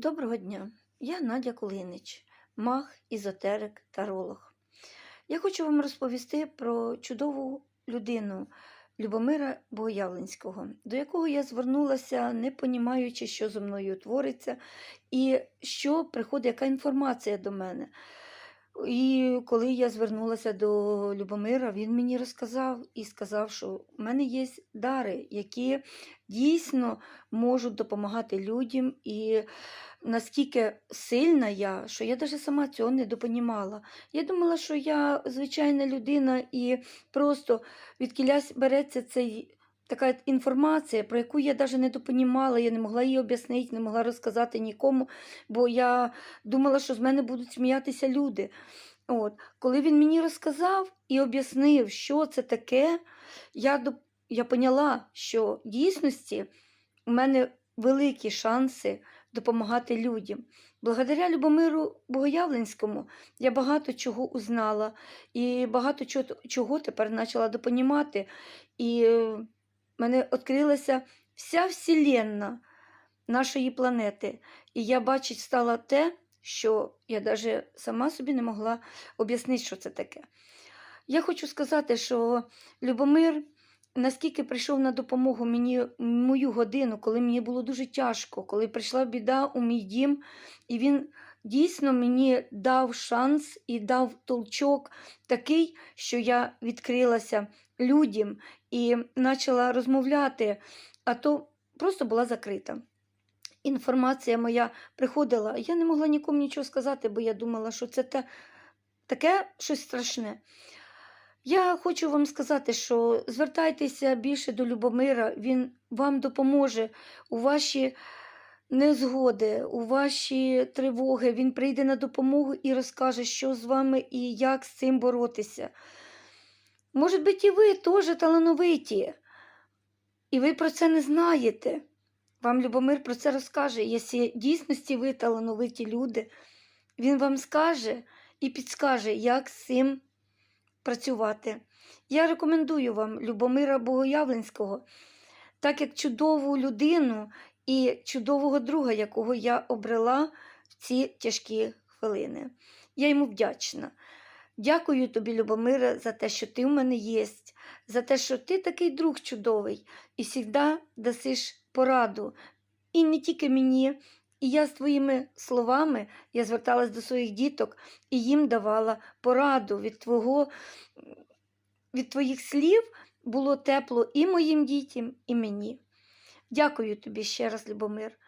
Доброго дня! Я Надя Кулинич, маг, ізотерик, таролог. Я хочу вам розповісти про чудову людину Любомира Богоявленського, до якого я звернулася, не понімаючи, що зо мною твориться, і що приходить, яка інформація до мене. І коли я звернулася до Любомира, він мені розказав і сказав, що в мене є дари, які дійсно можуть допомагати людям. І наскільки сильна я, що я навіть сама цього не допонімала. Я думала, що я звичайна людина і просто відкілясь береться цей. Така інформація, про яку я навіть не допонімала, я не могла її об'яснити, не могла розказати нікому, бо я думала, що з мене будуть сміятися люди. От. Коли він мені розказав і об'яснив, що це таке, я, до... я поняла, що в дійсності у мене великі шанси допомагати людям. Благодаря Любомиру Богоявленському я багато чого узнала і багато чого, тепер почала допонімати. І мене відкрилася вся вселенна нашої планети. І я бачить стала те, що я навіть сама собі не могла об'яснити, що це таке. Я хочу сказати, що Любомир наскільки прийшов на допомогу мені мою годину, коли мені було дуже тяжко, коли прийшла біда у мій дім, і він дійсно мені дав шанс і дав толчок такий, що я відкрилася людям і почала розмовляти, а то просто була закрита. Інформація моя приходила, я не могла нікому нічого сказати, бо я думала, що це те, таке щось страшне. Я хочу вам сказати, що звертайтеся більше до Любомира, він вам допоможе у ваші незгоди, у ваші тривоги. Він прийде на допомогу і розкаже, що з вами і як з цим боротися. Може бути, і ви теж талановиті, і ви про це не знаєте. Вам Любомир про це розкаже. Якщо дійсності ви талановиті люди, він вам скаже і підскаже, як з цим працювати. Я рекомендую вам Любомира Богоявленського, так як чудову людину і чудового друга, якого я обрела в ці тяжкі хвилини. Я йому вдячна. Дякую тобі, Любомире, за те, що ти в мене є, за те, що ти такий друг чудовий і завжди дасиш пораду. І не тільки мені, і я з твоїми словами я зверталась до своїх діток і їм давала пораду від твого, від твоїх слів було тепло і моїм дітям, і мені. Дякую тобі ще раз, Любомир.